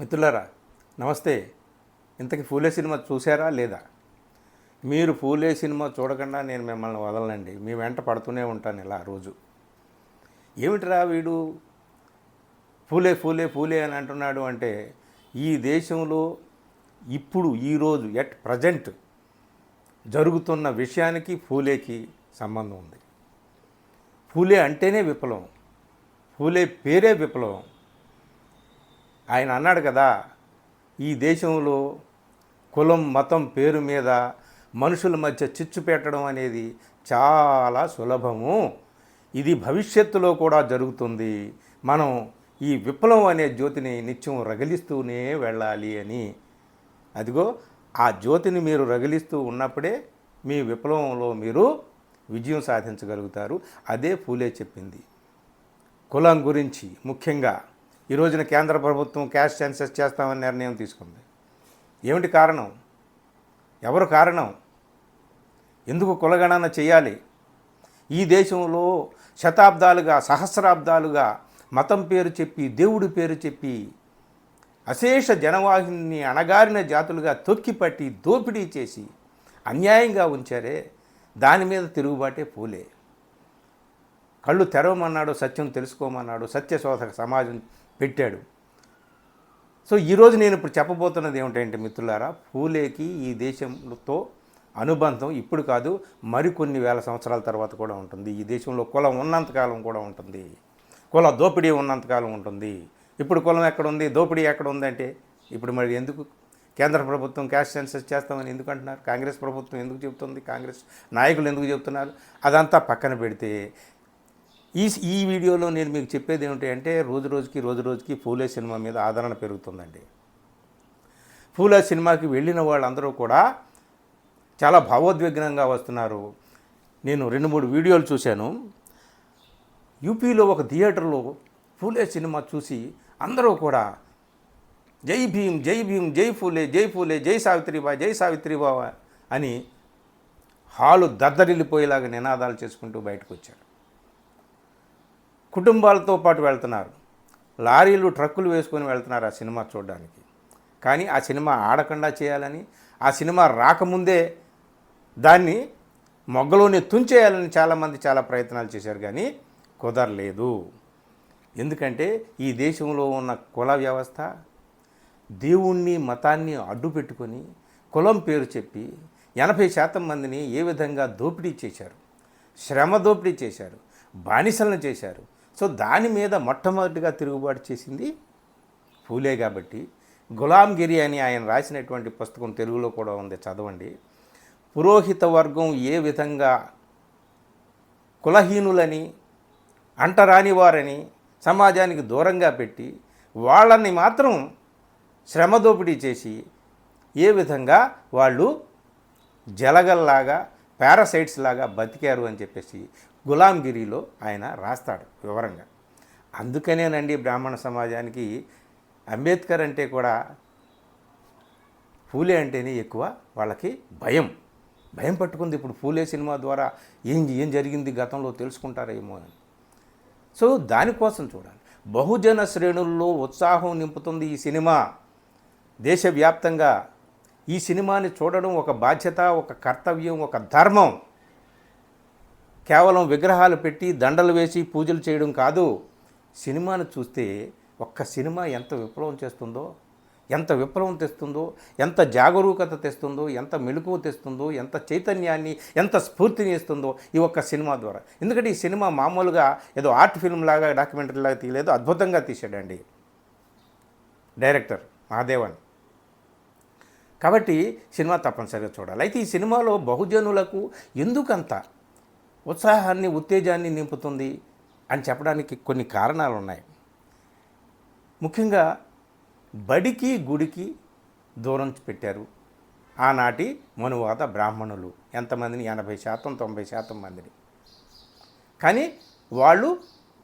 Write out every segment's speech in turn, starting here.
మిత్రులారా నమస్తే. ఇంతకి ఫూలే సినిమా చూసారా లేదా? మీరు ఫూలే సినిమా చూడకుండా నేను మిమ్మల్ని వదలనండి. మీ వెంట పడుతూనే ఉంటాను ఇలా రోజు. ఏమిటిరా వీడు? ఫూలే ఫూలే ఫూలే అని అంటున్నాడు అంటే ఈ దేశంలో ఇప్పుడు ఈరోజు ఎట్ ప్రజెంట్ జరుగుతున్న విషయానికి ఫూలేకి సంబంధం ఉంది. ఫూలే అంటేనే విప్లవం. ఫూలే పేరే విప్లవం. ఆయన అన్నాడు కదా ఈ దేశంలో కులం మతం పేరు మీద మనుషుల మధ్య చిచ్చు పెట్టడం అనేది చాలా సులభము. ఇది భవిష్యత్తులో కూడా జరుగుతుంది. మనం ఈ విప్లవం అనే జ్యోతిని నిత్యం రగిలిస్తూనే వెళ్ళాలి అని. అదిగో ఆ జ్యోతిని మీరు రగిలిస్తూ ఉన్నప్పుడే మీ విప్లవంలో మీరు విజయం సాధించగలుగుతారు. అదే ఫూలే చెప్పింది. కులం గురించి ముఖ్యంగా ఈ రోజున కేంద్ర ప్రభుత్వం క్యాష్ సెన్సెస్ చేస్తామని నిర్ణయం తీసుకుంది. ఏమిటి కారణం? ఎవరు కారణం? ఎందుకు కులగణన చేయాలి? ఈ దేశంలో శతాబ్దాలుగా సహస్రాబ్దాలుగా మతం పేరు చెప్పి దేవుడి పేరు చెప్పి అశేష జనవాహిని అణగారిన జాతులుగా తొక్కిపట్టి దోపిడీ చేసి అన్యాయంగా ఉంచారే దాని మీద తిరుగుబాటే పూలే. కళ్ళు తెరవమన్నాడు సత్యం తెలుసుకోమన్నాడు సత్యశోధక సమాజం పెట్టాడు. సో ఈరోజు నేను ఇప్పుడు చెప్పబోతున్నది ఏమిటంటే మిత్రులారా పూలేకి ఈ దేశంతో అనుబంధం ఇప్పుడు కాదు మరికొన్ని వేల సంవత్సరాల తర్వాత కూడా ఉంటుంది. ఈ దేశంలో కులం ఉన్నంతకాలం కూడా ఉంటుంది. కుల దోపిడీ ఉన్నంతకాలం ఉంటుంది. ఇప్పుడు కులం ఎక్కడ ఉంది దోపిడీ ఎక్కడ ఉందంటే ఇప్పుడు మరి ఎందుకు కేంద్ర ప్రభుత్వం క్యాష్ సెన్సెస్ చేస్తామని ఎందుకు అంటున్నారు? కాంగ్రెస్ ప్రభుత్వం ఎందుకు చెబుతుంది? కాంగ్రెస్ నాయకులు ఎందుకు చెబుతున్నారు? అదంతా పక్కన పెడితే ఈ ఈ వీడియోలో నేను మీకు చెప్పేది ఏమిటి అంటే రోజు రోజుకి రోజు రోజుకి పూలే సినిమా మీద ఆదరణ పెరుగుతుందండి. ఫూలే సినిమాకి వెళ్ళిన వాళ్ళందరూ కూడా చాలా భావోద్విగ్నంగా వస్తున్నారు. నేను రెండు మూడు వీడియోలు చూశాను. యూపీలో ఒక థియేటర్లో ఫూలే సినిమా చూసి అందరూ కూడా జై భీమ్ జై భీమ్ జై ఫూలే జై ఫూలే జై సావిత్రిబా జై సావిత్రిబావ అని హాలు దద్దరిల్లిపోయేలాగా నినాదాలు చేసుకుంటూ బయటకు వచ్చారు. కుటుంబాలతో పాటు వెళ్తున్నారు. లారీలు ట్రక్కులు వేసుకొని వెళ్తున్నారు ఆ సినిమా చూడడానికి. కానీ ఆ సినిమా ఆడకుండా చేయాలని ఆ సినిమా రాకముందే దాన్ని మొగ్గలోనే తుంచేయాలని చాలామంది చాలా ప్రయత్నాలు చేశారు కానీ కుదరలేదు. ఎందుకంటే ఈ దేశంలో ఉన్న కుల వ్యవస్థ దేవుణ్ణి మతాన్ని అడ్డు పెట్టుకొని కులం పేరు చెప్పి ఎనభై శాతం మందిని ఏ విధంగా దోపిడీ చేశారు? శ్రమ దోపిడీ చేశారు? బానిసలను చేశారు? సో దాని మీద మొట్టమొదటిగా తిరుగుబాటు చేసింది పూలే కాబట్టి. గులాంగిరి అని ఆయన రాసినటువంటి పుస్తకం తెలుగులో కూడా ఉంది చదవండి. పురోహిత వర్గం ఏ విధంగా కులహీనులని అంటరాని వారని సమాజానికి దూరంగా పెట్టి వాళ్ళని మాత్రం శ్రమ దోపిడీ చేసి ఏ విధంగా వాళ్ళు జలగల్లాగా పారాసైట్స్ లాగా బతికారు అని చెప్పేసి గులాంగిరిలో ఆయన రాస్తాడు వివరంగా. అందుకనేనండి బ్రాహ్మణ సమాజానికి అంబేద్కర్ అంటే కూడా పూలే అంటేనే ఎక్కువ వాళ్ళకి భయం. భయం పట్టుకుంది ఇప్పుడు పూలే సినిమా ద్వారా ఏం ఏం జరిగింది గతంలో తెలుసుకుంటారేమో అని. సో దానికోసం చూడాలి. బహుజన శ్రేణుల్లో ఉత్సాహం నింపుతుంది ఈ సినిమా. దేశవ్యాప్తంగా ఈ సినిమాని చూడడం ఒక బాధ్యత ఒక కర్తవ్యం ఒక ధర్మం. కేవలం విగ్రహాలు పెట్టి దండలు వేసి పూజలు చేయడం కాదు. సినిమాను చూస్తే ఒక్క సినిమా ఎంత విప్లవం చేస్తుందో ఎంత విప్లవం తెస్తుందో ఎంత జాగరూకత తెస్తుందో ఎంత మెలకువ తెస్తుందో ఎంత చైతన్యాన్ని ఎంత స్ఫూర్తిని ఇస్తుందో ఈ ఒక్క సినిమా ద్వారా. ఎందుకంటే ఈ సినిమా మామూలుగా ఏదో ఆర్ట్ ఫిల్మ్ లాగా డాక్యుమెంటరీ లాగా తీయలేదు అద్భుతంగా తీశాడండి. డైరెక్టర్ మహాదేవన్. కాబట్టి సినిమా తప్పనిసరిగా చూడాలి. అయితే ఈ సినిమాలో బహుజనులకు ఎందుకంత? ఉత్సాహాన్ని ఉత్తేజాన్ని నింపుతుంది అని చెప్పడానికి కొన్ని కారణాలు ఉన్నాయి ముఖ్యంగా బడికి గుడికి దూరం పెట్టారు. ఆనాటి మనువాత బ్రాహ్మణులు ఎంతమందిని? ఎనభై శాతం తొంభై శాతం మందిని. కానీ వాళ్ళు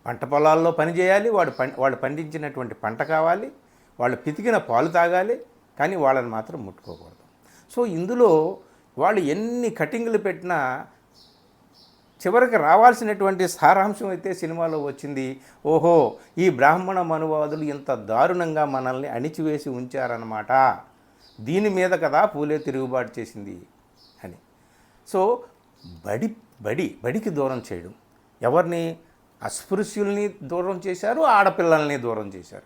పంట పొలాల్లో పని చేయాలి వాడు పం వాళ్ళు పండించినటువంటి పంట కావాలి వాళ్ళు పితికిన పాలు తాగాలి కానీ వాళ్ళని మాత్రం ముట్టుకోకూడదు. సో ఇందులో వాళ్ళు ఎన్ని కటింగ్లు పెట్టినా చివరికి రావాల్సినటువంటి సారాంశం అయితే సినిమాలో వచ్చింది. ఓహో ఈ బ్రాహ్మణ మనువాదులు ఇంత దారుణంగా మనల్ని అణిచివేసి ఉంచారన్నమాట. దీని మీద కదా పూలే తిరుగుబాటు చేసింది అని. సో బడి బడి బడికి దూరం చేయడం. ఎవరిని? అస్పృశ్యుల్ని దూరం చేశారు ఆడపిల్లల్ని దూరం చేశారు.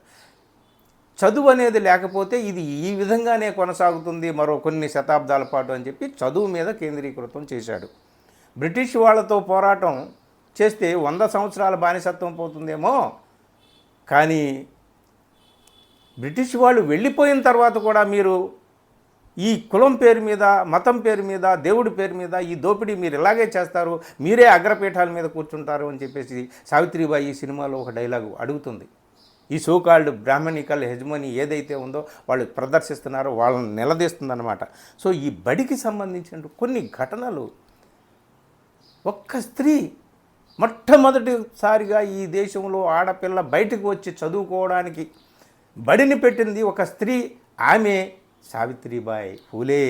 చదువు అనేది లేకపోతే ఇది ఈ విధంగానే కొనసాగుతుంది మరో కొన్ని శతాబ్దాల పాటు అని చెప్పి చదువు మీద కేంద్రీకృతం చేశాడు. బ్రిటిష్ వాళ్ళతో పోరాటం చేస్తే వంద సంవత్సరాల బానిసత్వం పోతుందేమో. కానీ బ్రిటిష్ వాళ్ళు వెళ్ళిపోయిన తర్వాత కూడా మీరు ఈ కులం పేరు మీద మతం పేరు మీద దేవుడి పేరు మీద ఈ దోపిడీ మీరు ఇలాగే చేస్తారు మీరే అగ్రపీఠాల మీద కూర్చుంటారు అని చెప్పేసి సావిత్రిబాయి ఈ సినిమాలో ఒక డైలాగు అడుగుతుంది. ఈ సోకాల్డ్ బ్రాహ్మణికల్ హెజ్మనీ ఏదైతే ఉందో వాళ్ళు ప్రదర్శిస్తున్నారో వాళ్ళని నిలదీస్తుందన్నమాట. సో ఈ బడికి సంబంధించిన కొన్ని ఘటనలు ఒక్క స్త్రీ మొట్టమొదటిసారిగా ఈ దేశంలో ఆడపిల్ల బయటకు వచ్చి చదువుకోవడానికి బడిని పెట్టింది ఒక స్త్రీ. ఆమె సావిత్రిబాయి పూలే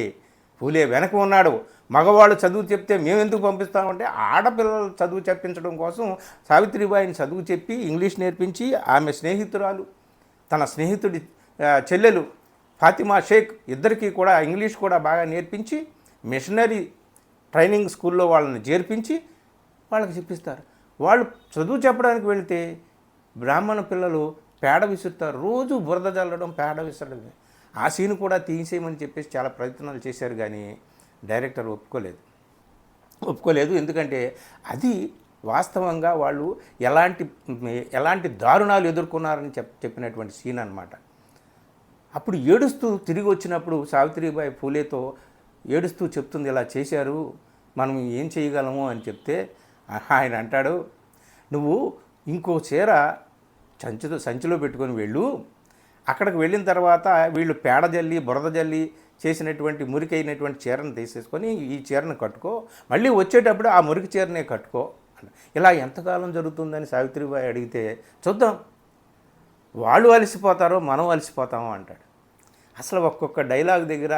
పూలే వెనక ఉన్నాడు. మగవాళ్ళు చదువు చెప్తే మేము ఎందుకు పంపిస్తామంటే ఆడపిల్లలు చదువు చెప్పించడం కోసం సావిత్రిబాయిని చదువు చెప్పి ఇంగ్లీష్ నేర్పించి ఆమె స్నేహితురాలు తన స్నేహితుడి చెల్లెలు ఫాతిమా షేక్ ఇద్దరికీ కూడా ఇంగ్లీష్ కూడా బాగా నేర్పించి మిషనరీ ట్రైనింగ్ స్కూల్లో వాళ్ళని చేర్పించి వాళ్ళకి చెప్పిస్తారు. వాళ్ళు చదువు చెప్పడానికి వెళితే బ్రాహ్మణ పిల్లలు పేడ విసురుతారు. రోజు బురద చల్లడం పేడ విసరడం. ఆ సీన్ కూడా తీసేయమని చెప్పేసి చాలా ప్రయత్నాలు చేశారు కానీ డైరెక్టర్ ఒప్పుకోలేదు. ఒప్పుకోలేదు. ఎందుకంటే అది వాస్తవంగా వాళ్ళు ఎలాంటి ఎలాంటి దారుణాలు ఎదుర్కొన్నారని చెప్ చెప్పినటువంటి సీన్ అన్నమాట. అప్పుడు ఏడుస్తూ తిరిగి వచ్చినప్పుడు సావిత్రిబాయి పూలేతో ఏడుస్తూ చెప్తుంది ఇలా చేశారు మనం ఏం చేయగలము? అని చెప్తే ఆయన అంటాడు నువ్వు ఇంకో చీర సంచితో సంచిలో పెట్టుకొని వెళ్ళు. అక్కడికి వెళ్ళిన తర్వాత వీళ్ళు పేడ జల్లి బురద జల్లి చేసినటువంటి మురికైనటువంటి చీరను తీసేసుకొని ఈ చీరను కట్టుకో. మళ్ళీ వచ్చేటప్పుడు ఆ మురికి చీరనే కట్టుకో. ఇలా ఎంతకాలం జరుగుతుందని సావిత్రిబాయి అడిగితే చూద్దాం వాళ్ళు అలసిపోతారో మనం అలసిపోతామో అంటాడు. అసలు ఒక్కొక్క డైలాగ్ దగ్గర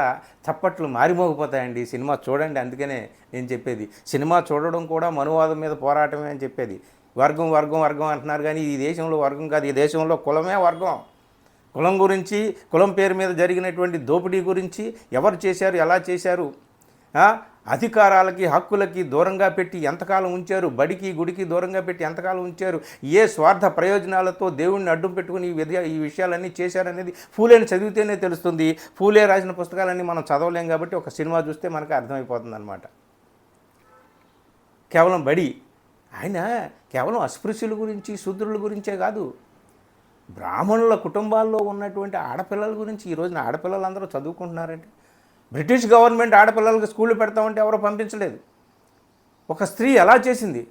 చప్పట్లు మారిమోగిపోతాయండి సినిమా చూడండి అందుకనే నేను చెప్పేది. సినిమా చూడడం కూడా మనువాదం మీద పోరాటమే అని చెప్పేది. వర్గం వర్గం వర్గం అంటున్నారు కానీ ఈ దేశంలో వర్గం కాదు ఈ దేశంలో కులమే వర్గం. కులం గురించి కులం పేరు మీద జరిగినటువంటి దోపిడీ గురించి ఎవరు చేశారు ఎలా చేశారు? అధికారాలకి హక్కులకి దూరంగా పెట్టి ఎంతకాలం ఉంచారు? బడికి గుడికి దూరంగా పెట్టి ఎంతకాలం ఉంచారు? ఏ స్వార్థ ప్రయోజనాలతో దేవుణ్ణి అడ్డం పెట్టుకుని ఈ విధ ఈ విషయాలన్నీ చేశారనేది ఫూలేని చదివితేనే తెలుస్తుంది. ఫూలే రాసిన పుస్తకాలన్నీ మనం చదవలేం కాబట్టి ఒక సినిమా చూస్తే మనకు అర్థమైపోతుంది అనమాట కేవలం బడి. ఆయన కేవలం అస్పృశ్యుల గురించి శూద్రుల గురించే కాదు. బ్రాహ్మణుల కుటుంబాల్లో ఉన్నటువంటి ఆడపిల్లల గురించి ఈ రోజున ఆడపిల్లలందరూ చదువుకుంటున్నారంటే బ్రిటిష్ గవర్నమెంట్ ఆడపిల్లలకు స్కూళ్ళు పెడతామంటే ఎవరో పంపించలేదు. ఒక స్త్రీ ఎలా చేసింది?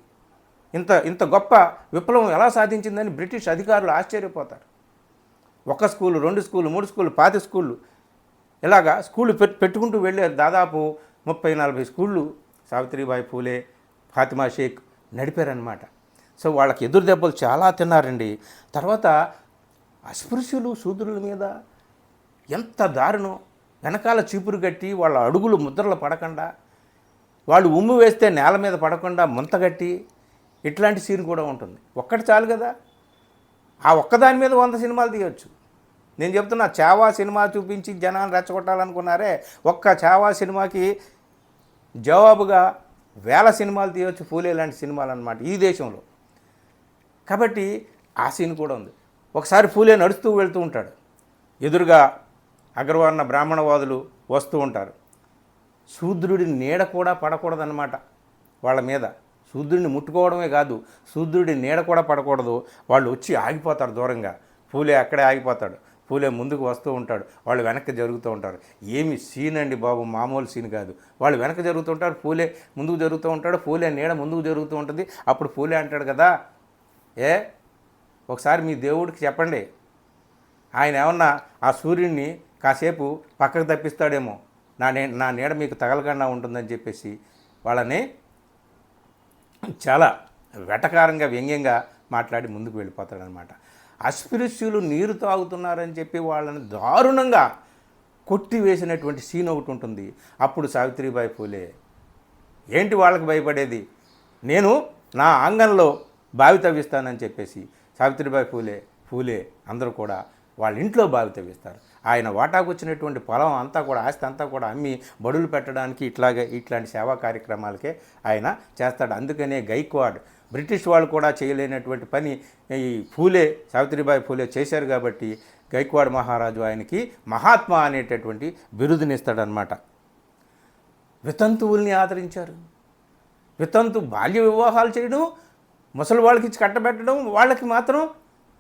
ఇంత ఇంత గొప్ప విప్లవం ఎలా సాధించిందని బ్రిటిష్ అధికారులు ఆశ్చర్యపోతారు. ఒక స్కూలు రెండు స్కూలు మూడు స్కూలు పాతి స్కూళ్ళు. ఇలాగా స్కూళ్ళు పెట్టుకుంటూ వెళ్ళారు దాదాపు ముప్పై నలభై స్కూళ్ళు సావిత్రిబాయి పూలే ఫాతిమా షేక్ నడిపారనమాట సో వాళ్ళకి ఎదురు దెబ్బలు చాలా తిన్నారండి. తర్వాత అస్పృశ్యులు శూద్రుల మీద ఎంత దారుణం. వెనకాల చీపురు కట్టి వాళ్ళ అడుగులు ముద్రలు పడకుండా వాళ్ళు ఉమ్ము వేస్తే నేల మీద పడకుండా ముంతగట్టి ఇట్లాంటి సీన్ కూడా ఉంటుంది. ఒక్కటి చాలు కదా. ఆ ఒక్కదాని మీద వంద సినిమాలు తీయవచ్చు నేను చెప్తున్నా చావా సినిమా చూపించి జనాన్ని రెచ్చగొట్టాలనుకున్నారే ఒక్క చావా సినిమాకి జవాబుగా వేల సినిమాలు తీయవచ్చు పూలే లాంటి సినిమాలు అనమాట ఈ దేశంలో. కాబట్టి ఆ సీన్ కూడా ఉంది. ఒకసారి పూలే నడుస్తూ వెళ్తూ ఉంటాడు. ఎదురుగా అగ్రవర్ణ బ్రాహ్మణవాదులు వస్తూ ఉంటారు. శూద్రుడి నీడ కూడా పడకూడదన్నమాట వాళ్ళ మీద. శూద్రుడిని ముట్టుకోవడమే కాదు శూద్రుడి నీడ కూడా పడకూడదు. వాళ్ళు వచ్చి ఆగిపోతారు దూరంగా. పూలే అక్కడే ఆగిపోతాడు. పూలే ముందుకు వస్తూ ఉంటాడు. వాళ్ళు వెనక్కి జరుగుతూ ఉంటారు. ఏమి సీన్ అండి బాబు మామూలు సీన్ కాదు. వాళ్ళు వెనక జరుగుతూ ఉంటారు పూలే ముందుకు జరుగుతూ ఉంటాడు పూలే నీడ ముందుకు జరుగుతూ ఉంటుంది. అప్పుడు పూలే అంటాడు కదా ఏ? ఒకసారి మీ దేవుడికి చెప్పండి. ఆయన ఏమన్నా ఆ సూర్యుడిని కాసేపు పక్కకు తప్పిస్తాడేమో. నా నే నా నీడ మీకు తగలకుండా ఉంటుందని చెప్పేసి వాళ్ళని చాలా వెటకారంగా వ్యంగ్యంగా మాట్లాడి ముందుకు వెళ్ళిపోతాడనమాట అస్పృశ్యులు నీరు తాగుతున్నారని చెప్పి వాళ్ళని దారుణంగా కొట్టివేసినటువంటి సీన్ ఒకటి ఉంటుంది. అప్పుడు సావిత్రిబాయి పూలే ఏంటి వాళ్ళకి భయపడేది? నేను నా ఆంగంలో బావి తవ్విస్తానని చెప్పేసి సావిత్రిబాయి పూలే పూలే అందరూ కూడా వాళ్ళ ఇంట్లో బావి తవ్విస్తారు. ఆయన వాటాకు వచ్చినటువంటి పొలం అంతా కూడా ఆస్తి అంతా కూడా అమ్మి బడులు పెట్టడానికి ఇట్లాగే ఇట్లాంటి సేవా కార్యక్రమాలకే ఆయన చేస్తాడు. అందుకనే గైక్వాడ్ బ్రిటిష్ వాళ్ళు కూడా చేయలేనటువంటి పని ఈ పూలే సావిత్రిబాయి పూలే చేశారు కాబట్టి గైక్వాడ్ మహారాజు ఆయనకి మహాత్మా అనేటటువంటి బిరుదునిస్తాడనమాట వితంతువుల్ని ఆదరించారు. వితంతు బాల్య వివాహాలు చేయడం ముసలి వాళ్ళకి ఇచ్చి కట్టబెట్టడం వాళ్ళకి మాత్రం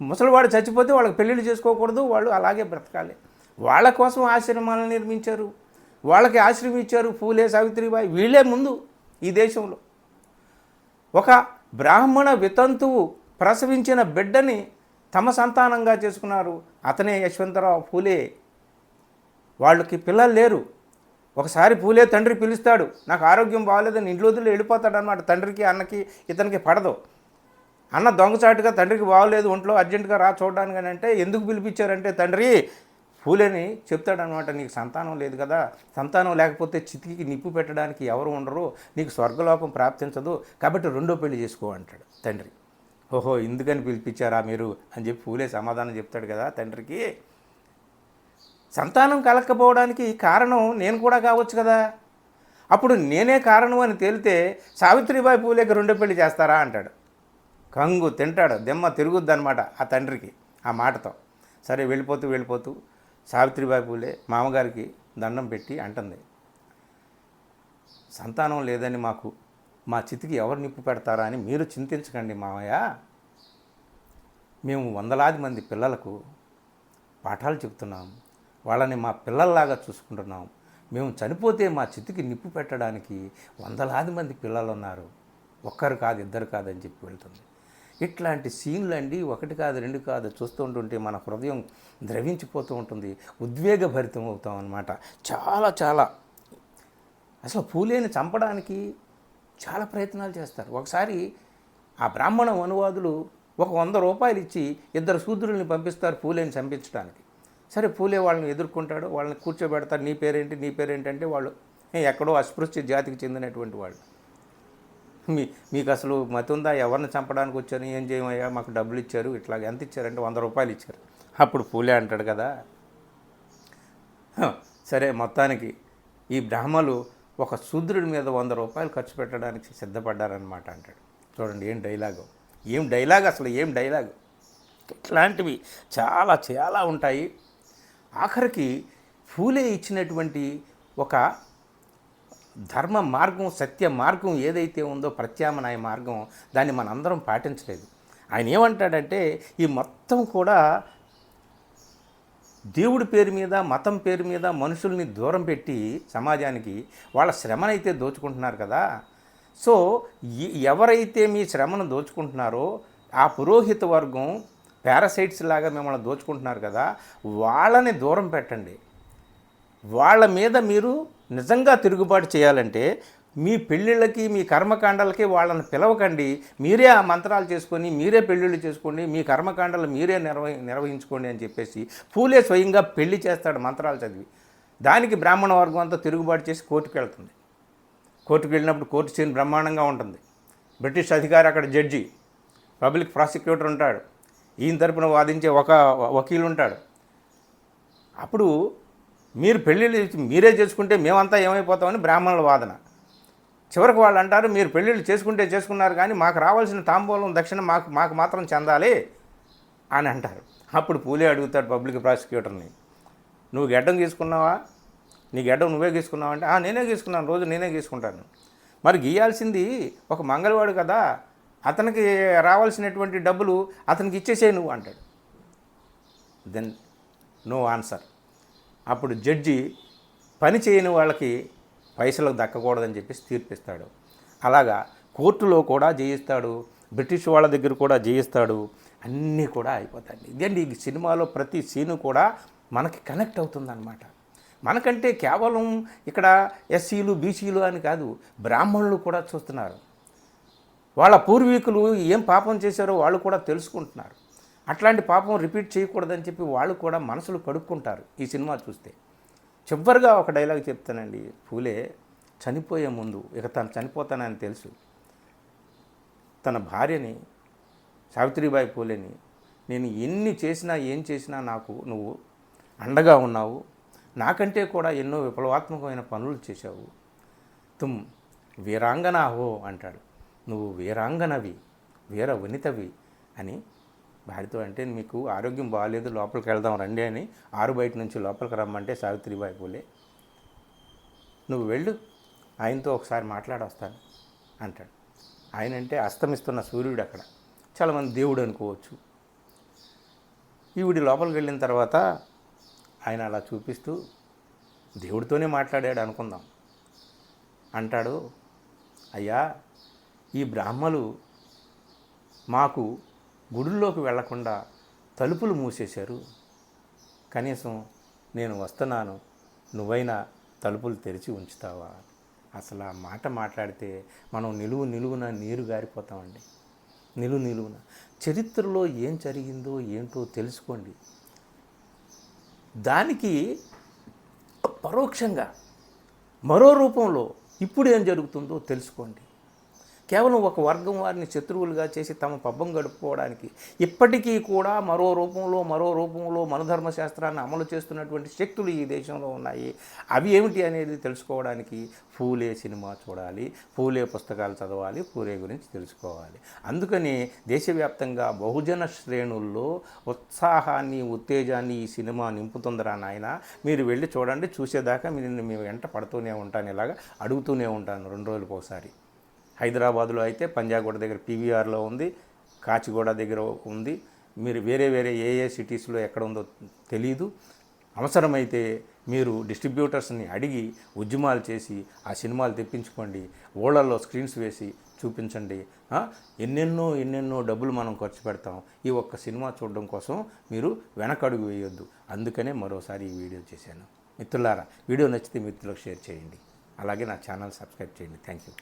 ముసలివాడు చచ్చిపోతే వాళ్ళకి పెళ్ళిళ్ళు చేసుకోకూడదు వాళ్ళు అలాగే బ్రతకాలి. వాళ్ళ కోసం ఆశ్రమాలను నిర్మించారు. వాళ్ళకి ఆశ్రమం ఇచ్చారు పూలే సావిత్రిబాయి. వీళ్ళే ముందు ఈ దేశంలో. ఒక బ్రాహ్మణ వితంతువు ప్రసవించిన బిడ్డని తమ సంతానంగా చేసుకున్నారు. అతనే యశ్వంతరావు పూలే. వాళ్ళకి పిల్లలు లేరు. ఒకసారి పూలే తండ్రి పిలుస్తాడు. నాకు ఆరోగ్యం బాగాలేదని ఇంట్లో వదిలి వెళ్ళిపోతాడు అనమాట తండ్రికి అన్నకి ఇతనికి పడదు. అన్న దొంగచాటుగా తండ్రికి బాగోలేదు. ఒంట్లో అర్జెంటుగా రా చూడడానికి అని అంటే ఎందుకు పిలిపించారంటే తండ్రి పూలేని చెప్తాడనమాట నీకు సంతానం లేదు కదా సంతానం లేకపోతే చితికి నిప్పు పెట్టడానికి ఎవరు ఉండరు నీకు స్వర్గలోకం ప్రాప్తించదు కాబట్టి రెండో పెళ్ళి చేసుకో అంటాడు తండ్రి. ఓహో ఎందుకని పిలిపించారా మీరు? అని చెప్పి పూలే సమాధానం చెప్తాడు కదా తండ్రికి. సంతానం కలక్కపోవడానికి కారణం నేను కూడా కావచ్చు కదా అప్పుడు నేనే కారణం అని తేలితే సావిత్రిబాయి పూలేకి రెండో పెళ్ళి చేస్తారా? అంటాడు. కంగు తింటాడు దెమ్మ తిరుగుద్ది అనమాట ఆ తండ్రికి ఆ మాటతో. సరే వెళ్ళిపోతూ వెళ్ళిపోతూ సావిత్రిబాయి పూలే మామగారికి దండం పెట్టి అంటుంది. సంతానం లేదని మాకు మా చితికి ఎవరు నిప్పు పెడతారా అని మీరు చింతించకండి మామయ్య. మేము వందలాది మంది పిల్లలకు పాఠాలు చెప్తున్నాం వాళ్ళని మా పిల్లల్లాగా చూసుకుంటున్నాం. మేము చనిపోతే మా చితికి నిప్పు పెట్టడానికి వందలాది మంది పిల్లలు ఉన్నారు ఒక్కరు కాదు ఇద్దరు కాదని చెప్పి వెళ్తుంది. ఇట్లాంటి సీన్లు అండి ఒకటి కాదు రెండు కాదు చూస్తూ ఉంటుంటే మన హృదయం ద్రవించిపోతూ ఉంటుంది. ఉద్వేగభరితం అవుతాం అనమాట చాలా చాలా. అసలు పూలేని చంపడానికి చాలా ప్రయత్నాలు చేస్తారు. ఒకసారి ఆ బ్రాహ్మణ అనువాదులు ఒక వంద రూపాయలు ఇచ్చి ఇద్దరు శూద్రుల్ని పంపిస్తారు పూలేని చంపించడానికి సరే పూలే వాళ్ళని ఎదుర్కొంటాడు వాళ్ళని కూర్చోబెడతారు నీ పేరేంటి నీ పేరేంటంటే వాళ్ళు ఎక్కడో అస్పృశ్య జాతికి చెందినటువంటి వాళ్ళు. మీ మీకు అసలు మతి ఉందా ఎవరిని చంపడానికి వచ్చారు? ఏం చేయమయ్యా? మాకు డబ్బులు ఇచ్చారు ఇట్లా ఎంత ఇచ్చారంటే వంద రూపాయలు ఇచ్చారు. అప్పుడు పూలే అంటాడు కదా. సరే మొత్తానికి ఈ బ్రాహ్మలు ఒక శూద్రుడి మీద వంద రూపాయలు ఖర్చు పెట్టడానికి సిద్ధపడ్డారనమాట అంటాడు. చూడండి ఏం డైలాగు. ఏం డైలాగ్ అసలు ఏం డైలాగ్? ఇట్లాంటివి చాలా చాలా ఉంటాయి. ఆఖరికి పూలే ఇచ్చినటువంటి ఒక ధర్మ మార్గం సత్య మార్గం ఏదైతే ఉందో ప్రత్యామ్నాయ మార్గం దాన్ని మనందరం పాటించలేదు. ఆయన ఏమంటాడంటే ఈ మొత్తం కూడా దేవుడి పేరు మీద మతం పేరు మీద మనుషుల్ని దూరం పెట్టి సమాజానికి వాళ్ళ శ్రమనైతే దోచుకుంటున్నారు కదా. సో ఎవరైతే మీ శ్రమను దోచుకుంటున్నారో ఆ పురోహిత వర్గం పారాసైట్స్ లాగా మిమ్మల్ని దోచుకుంటున్నారు కదా వాళ్ళని దూరం పెట్టండి. వాళ్ళ మీద మీరు నిజంగా తిరుగుబాటు చేయాలంటే మీ పెళ్ళిళ్ళకి మీ కర్మకాండాలకి వాళ్ళని పిలవకండి. మీరే ఆ మంత్రాలు చేసుకొని మీరే పెళ్ళిళ్ళు చేసుకోండి మీ కర్మకాండాలు మీరే నిర్వహి నిర్వహించుకోండి అని చెప్పేసి పూలే స్వయంగా పెళ్ళి చేస్తాడు మంత్రాలు చదివి. దానికి బ్రాహ్మణ వర్గం అంతా తిరుగుబాటు చేసి కోర్టుకు వెళ్తుంది. కోర్టుకు వెళ్ళినప్పుడు కోర్టు సీన్ బ్రహ్మాండంగా ఉంటుంది. బ్రిటిష్ అధికారి అక్కడ జడ్జి పబ్లిక్ ప్రాసిక్యూటర్ ఉంటాడు. ఈయన తరపున వాదించే ఒక వకీలు ఉంటాడు అప్పుడు మీరు పెళ్ళిళ్ళు మీరే చేసుకుంటే మేమంతా ఏమైపోతామని బ్రాహ్మణుల వాదన. చివరికి వాళ్ళు అంటారు మీరు పెళ్ళిళ్ళు చేసుకుంటే చేసుకున్నారు కానీ మాకు రావాల్సిన తాంబూలం దక్షిణ మాకు మాకు మాత్రం చెందాలి అని అంటారు. అప్పుడు పూలే అడుగుతాడు పబ్లిక్ ప్రాసిక్యూటర్ని. నువ్వు గెడ్డం గీసుకున్నావా? నీ గెడ్డం నువ్వే గీసుకున్నావా? అంటే నేనే గీసుకున్నాను రోజు నేనే గీసుకుంటాను. మరి గీయాల్సింది ఒక మంగళవాడు కదా అతనికి రావాల్సినటువంటి డబ్బులు అతనికి ఇచ్చేసే నువ్వు అంటాడు. దెన్ నో ఆన్సర్ అప్పుడు జడ్జి పని చేయని వాళ్ళకి పైసలకు దక్కకూడదని చెప్పేసి తీర్పిస్తాడు. అలాగా కోర్టులో కూడా జయిస్తాడు బ్రిటిష్ వాళ్ళ దగ్గర కూడా జయిస్తాడు అన్నీ కూడా అయిపోతాయి ఇదండి ఈ సినిమాలో ప్రతి సీను కూడా మనకి కనెక్ట్ అవుతుందన్నమాట. మనకంటే కేవలం ఇక్కడ ఎస్సీలు బీసీలు అని కాదు బ్రాహ్మణులు కూడా చూస్తున్నారు. వాళ్ళ పూర్వీకులు ఏం పాపం చేశారో వాళ్ళు కూడా తెలుసుకుంటున్నారు. అట్లాంటి పాపం రిపీట్ చేయకూడదని చెప్పి వాళ్ళు కూడా మనసులు కడుక్కుంటారు ఈ సినిమా చూస్తే. చివరిగా ఒక డైలాగ్ చెప్తానండి. పూలే చనిపోయే ముందు ఇక తను చనిపోతానని తెలుసు. తన భార్యని సావిత్రిబాయి పూలేని నేను ఎన్ని చేసినా ఏం చేసినా నాకు నువ్వు అండగా ఉన్నావు. నాకంటే కూడా ఎన్నో విప్లవాత్మకమైన పనులు చేశావు. తుమ్ వీరాంగనా హో అంటాడు. నువ్వు వీరాంగనవి వీర వనితవి అని భార్యతో అంటే మీకు ఆరోగ్యం బాగాలేదు లోపలికి వెళ్దాం రండి అని ఆరు బయట నుంచి లోపలికి రమ్మంటే సావిత్రిబాయి పూలే నువ్వు వెళ్ళు ఆయనతో ఒకసారి మాట్లాడొస్తాను అంటాడు. ఆయన అంటే అస్తమిస్తున్న సూర్యుడు అక్కడ. చాలామంది దేవుడు అనుకోవచ్చు. ఈవిడి లోపలికి వెళ్ళిన తర్వాత ఆయన అలా చూపిస్తూ దేవుడితోనే మాట్లాడాడు అనుకుందాం అంటాడు. అయ్యా ఈ బ్రాహ్మలు మాకు గుడుల్లోకి వెళ్ళకుండా తలుపులు మూసేశారు. కనీసం నేను వస్తున్నాను నువ్వైనా తలుపులు తెరిచి ఉంచుతావా? అసలు ఆ మాట మాట్లాడితే మనం నిలువు నిలువున నీరు గారిపోతామండి. నిలువు నిలువున. చరిత్రలో ఏం జరిగిందో ఏంటో తెలుసుకోండి. దానికి పరోక్షంగా మరో రూపంలో ఇప్పుడు ఏం జరుగుతుందో తెలుసుకోండి. కేవలం ఒక వర్గం వారిని శత్రువులుగా చేసి తమ పబ్బం గడుపుకోవడానికి ఇప్పటికీ కూడా మరో రూపంలో మరో రూపంలో మనధర్మ శాస్త్రాన్ని అమలు చేస్తున్నటువంటి శక్తులు ఈ దేశంలో ఉన్నాయి. అవి ఏమిటి అనేది తెలుసుకోవడానికి పూలే సినిమా చూడాలి పూలే పుస్తకాలు చదవాలి పూలే గురించి తెలుసుకోవాలి. అందుకని దేశవ్యాప్తంగా బహుజన శ్రేణుల్లో ఉత్సాహాన్ని ఉత్తేజాన్ని ఈ సినిమా నింపుతుందిరా నాయన. మీరు వెళ్ళి చూడండి చూసేదాకా మీరు మీ వెంట పడుతూనే ఉంటాను ఇలాగా అడుగుతూనే ఉంటాను రెండు రోజులకు ఒకసారి. హైదరాబాద్లో అయితే పంజాగూడ దగ్గర పీవీఆర్లో ఉంది కాచిగూడ దగ్గర ఉంది. మీరు వేరే వేరే ఏ ఏ సిటీస్లో ఎక్కడ ఉందో తెలియదు అవసరమైతే మీరు డిస్ట్రిబ్యూటర్స్ని అడిగి ఉద్యమాలు చేసి ఆ సినిమాలు తెప్పించుకోండి. ఓళ్ళల్లో స్క్రీన్స్ వేసి చూపించండి. ఎన్నెన్నో ఎన్నెన్నో డబ్బులు మనం ఖర్చు పెడతాం. ఈ ఒక్క సినిమా చూడడం కోసం మీరు వెనకడుగు వేయొద్దు. అందుకనే మరోసారి ఈ వీడియో చేశాను. మిత్రులారా వీడియో నచ్చితే మిత్రులకు షేర్ చేయండి. అలాగే నా ఛానల్ సబ్స్క్రైబ్ చేయండి. Thank you.